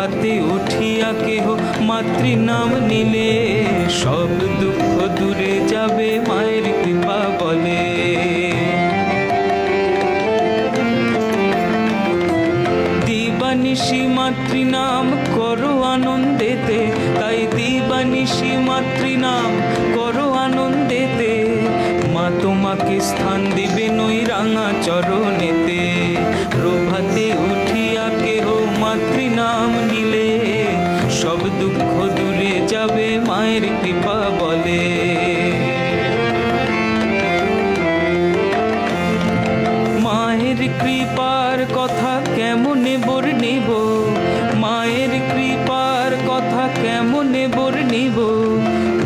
প্রভাতে উঠিয়া কেহ মাতৃ নাম নিলে, সব দুঃখ দূরে যাবে মায়ের কৃপা বলে। দিবানিশি মাতৃনাম করো আনন্দেতে, তাই দিবানিশি মাতৃনাম করো আনন্দেতে। মা তোমাকে স্থান দিবে নই রাঙা চরণেতে, প্রভাতে উঠিয়া মায়ের কৃপা বলে। মায়ের কৃপার কথা কেমনে বর্ণিব মায়ের কৃপার কথা কেমনে বর্ণিব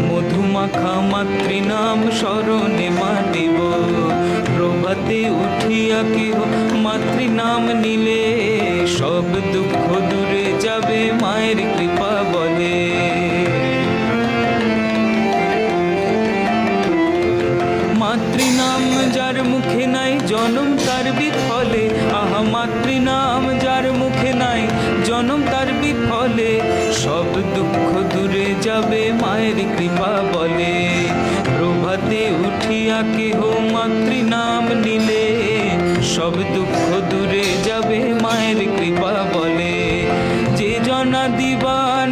মধুমাখা মাতৃনাম স্মরণে মাতিব প্রভাতে উঠিয়া কেহ মাতৃনাম নিলে, সব দুঃখ দূরে যাবে যার মুখে নাই জনম, তার বিফলে। আহা, মাতৃনাম যার মুখে নাই জনম, তার বিফলে। সব দুঃখ দূরে যাবে, মায়ের কৃপা বলে। প্রভাতে উঠিয়া কেহ মাতৃনাম নিলে। সব দুঃখ দূরে যাবে, মায়ের কৃপা বলে।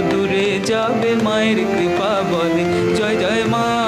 দূরে যাবে মায়ের কৃপা বলে। জয় জয় মা।